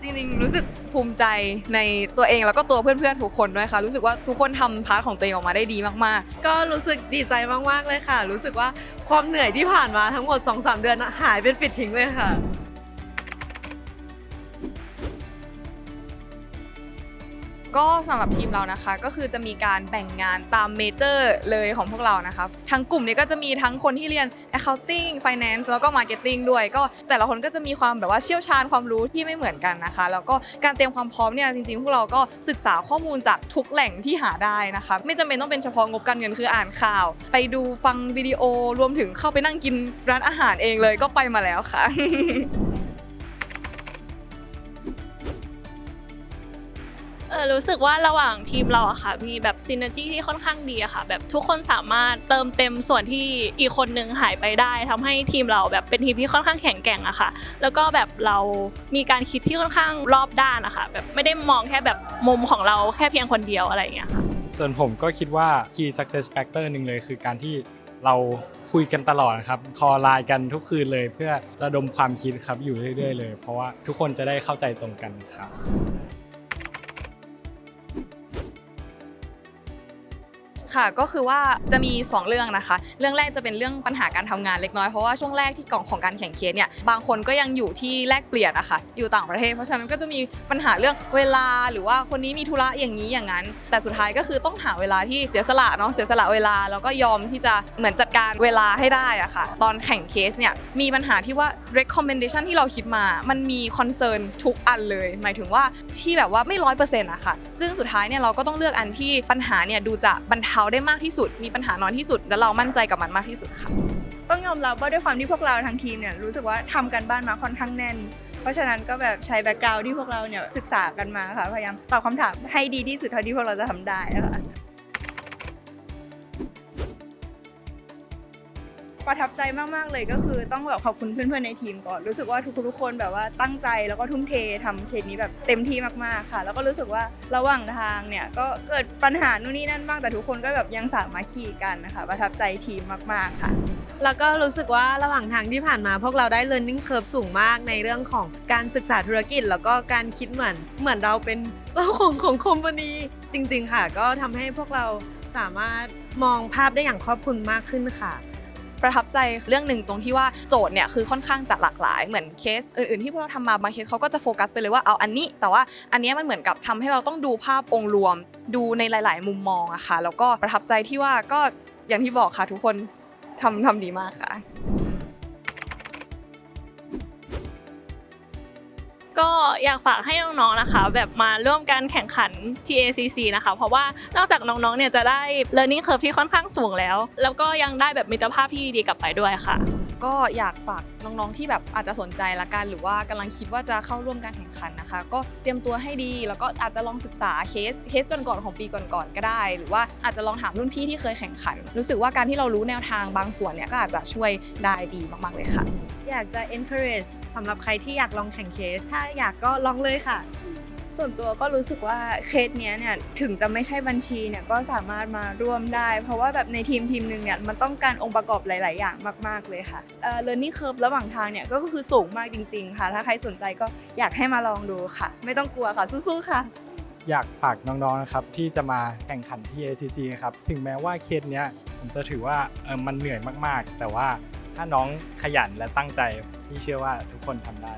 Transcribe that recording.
จริงๆ รู้สึกภูมิใจในตัวเองแล้วก็ตัวเพื่อนๆทุกคนด้วยค่ะ รู้สึกว่าทุกคนทำพาร์ทของตัวเองออกมาได้ดีมากๆ ก็รู้สึกดีใจมากๆเลยค่ะ รู้สึกว่าความเหนื่อยที่ผ่านมาทั้งหมด 2-3 เดือนหายเป็นปิดทิ้งเลยค่ะ ก็สำหรับทีมเรานะคะ ก็คือจะมีการแบ่งงานตามเมเจอร์เลยของพวกเรานะคะทั้งกลุ่มนี้ก็จะมีทั้งคนที่เรียน accounting finance แล้วก็ marketing ด้วย ก็แต่ละคนก็จะมีความแบบว่าเชี่ยวชาญความรู้ที่ไม่เหมือนกันนะคะ แล้วก็การเตรียมความพร้อมเนี่ยจริงๆ พวกเราก็ศึกษาข้อมูลจากทุกแหล่งที่หาได้นะคะไม่จำเป็นต้องเป็นเฉพาะงบการเงินคืออ่านข่าว ไปดูฟังวิดีโอรวมถึงเข้าไปนั่งกินร้านอาหารเองเลยก็ไปมาแล้วค่ะ เออรู้สึกว่าระหว่างทีมเราอะค่ะ มีแบบซินเนจีที่ค่อนข้างดีอะค่ะ แบบทุกคนสามารถเติมเต็มส่วนที่อีกคนนึงหายไปได้ทำให้ทีมเราแบบเป็นทีมที่ค่อนข้างแข็งแกร่งอะค่ะ แล้วก็แบบเรามีการคิดที่ค่อนข้างรอบด้านอะค่ะ แบบไม่ได้มองแค่แบบมุมของเราแค่เพียงคนเดียวอะไรอย่างเงี้ยค่ะส่วนผมก็คิดว่า key success factor หนึ่งเลยคือการที่เราคุยกันตลอดครับคอไลน์กันทุกคืนเลยเพื่อระดมความคิดครับอยู่เรื่อย ๆ เลย เพราะว่าทุกคนจะได้เข้าใจตรงกันครับ ค่ะก็คือว่าจะมี 2 เรื่องนะคะ เรื่องแรกจะเป็นเรื่องปัญหาการทำงานเล็กน้อยเพราะว่าช่วงแรกที่กล่องของการแข่งเคสเนี่ยบางคนก็ยังอยู่ที่แลกเปลี่ยนอะคะอยู่ต่างประเทศ เพราะฉะนั้นก็จะมีปัญหาเรื่องเวลาหรือว่าคนนี้มีธุระอย่างนี้อย่างนั้น แต่สุดท้ายก็คือต้องหาเวลาที่เสียสละเนาะเสียสละเวลาแล้วก็ยอมที่จะเหมือนจัดการเวลาให้ได้อะค่ะ ตอนแข่งเคสเนี่ยมีปัญหาที่ว่า recommendation ที่เราคิดมา มันมี concern ทุกอันเลย หมายถึงว่าที่แบบว่าไม่ร้อยเปอร์เซ็นต์อะค่ะ ซึ่งสุดท้ายเนี่ยเราก็ต้องเลือกอันที่ปัญหาเนี่ยดูจะบรรเทาได้มากที่สุด มีปัญหาน้อยที่สุด และเรามั่นใจกับมันมากที่สุดค่ะ ต้องยอมรับว่าด้วยความที่พวกเราทั้งทีมเนี่ยรู้สึกว่าทำกันบ้านมาค่อนข้างแน่น เพราะฉะนั้นก็แบบใช้แบ็กกราวด์ที่พวกเราเนี่ยศึกษากันมาค่ะพยายามตอบคำถามให้ดีที่สุดเท่าที่พวกเราจะทำได้ค่ะ ประทับใจมากๆเลยก็คือต้องแบบขอบคุณเพื่อนๆในทีมก่อน รู้สึกว่าทุกๆคนแบบว่าตั้งใจแล้วก็ทุ่มเททำเคสนี้แบบเต็มที่มากๆค่ะ แล้วก็รู้สึกว่าระหว่างทางเนี่ยก็เกิดปัญหานู่นนี่นั่นบ้างแต่ทุกคนก็แบบยังสามัคคีกันนะคะประทับใจทีมมากๆค่ะแล้วก็รู้สึกว่าระหว่างทางที่ผ่านมาพวกเราได้ learning curve สูงมากในเรื่องของการศึกษาธุรกิจ แล้วก็การคิดเหมือนเหมือนเราเป็นเจ้าของของคอมพานีจริง ๆ ค่ะ ก็ทำให้พวกเราสามารถมองภาพได้อย่างครอบคลุมมากขึ้นค่ะ ประทับใจเรื่องหนึ่งตรงที่ว่าโจทย์เนี่ยคือค่อนข้างจะหลากหลายเหมือนเคสอื่นๆที่พวกเราทำมาบางเคสเขาก็จะโฟกัสไปเลยว่าเอาอันนี้ แต่ว่าอันนี้มันเหมือนกับทำให้เราต้องดูภาพองค์รวม ดูในหลาย ๆ มุมมองอะค่ะแล้วก็ประทับใจที่ว่าก็อย่างที่บอกค่ะทุกคนทำทำดีมากค่ะ ก็อยากฝากให้น้องๆนะคะ แบบมาร่วมการแข่งขัน TACC นะคะ เพราะว่านอกจากน้องๆเนี่ยจะได้ learning curve ที่ค่อนข้างสูงแล้ว แล้วก็ยังได้แบบมิตรภาพที่ดีกลับไปด้วยค่ะ ก็อยากฝากน้องๆที่แบบอาจจะสนใจละกันหรือว่ากำลังคิดว่าจะเข้าร่วมการแข่งขันนะคะ ก็เตรียมตัวให้ดีแล้วก็อาจจะลองศึกษาเคสเคสก่อนๆของปีก่อนๆก็ได้ หรือว่าอาจจะลองถามรุ่นพี่ที่เคยแข่งขัน รู้สึกว่าการที่เรารู้แนวทางบางส่วนเนี่ยก็อาจจะช่วยได้ดีมากๆเลยค่ะ อยากจะ encourage สำหรับใครที่อยากลองแข่งเคส ถ้าอยากก็ลองเลยค่ะ ส่วนตัวก็รู้สึกว่าเคสเนี้ยเนี่ยถึงจะไม่ใช่บัญชีเนี่ยก็สามารถมาร่วมได้ เพราะว่าแบบในทีมทีมหนึ่งเนี่ยมันต้องการองค์ประกอบหลาย ๆ อย่างมาก ๆ เลยค่ะเอ่อ learning curve ระหว่างทางเนี่ยก็คือสูงมากจริง ๆ ค่ะ ถ้าใครสนใจก็อยากให้มาลองดูค่ะ ไม่ต้องกลัวค่ะสู้ๆค่ะอยากฝากน้องๆ นะครับ ที่จะมาแข่งขันที่ ACC ครับ ถึงแม้ว่าเคสเนี้ยผมจะถือว่าเออมันเหนื่อยมากๆ แต่ว่าถ้าน้องขยันและตั้งใจ พี่เชื่อว่าทุกคนทำได้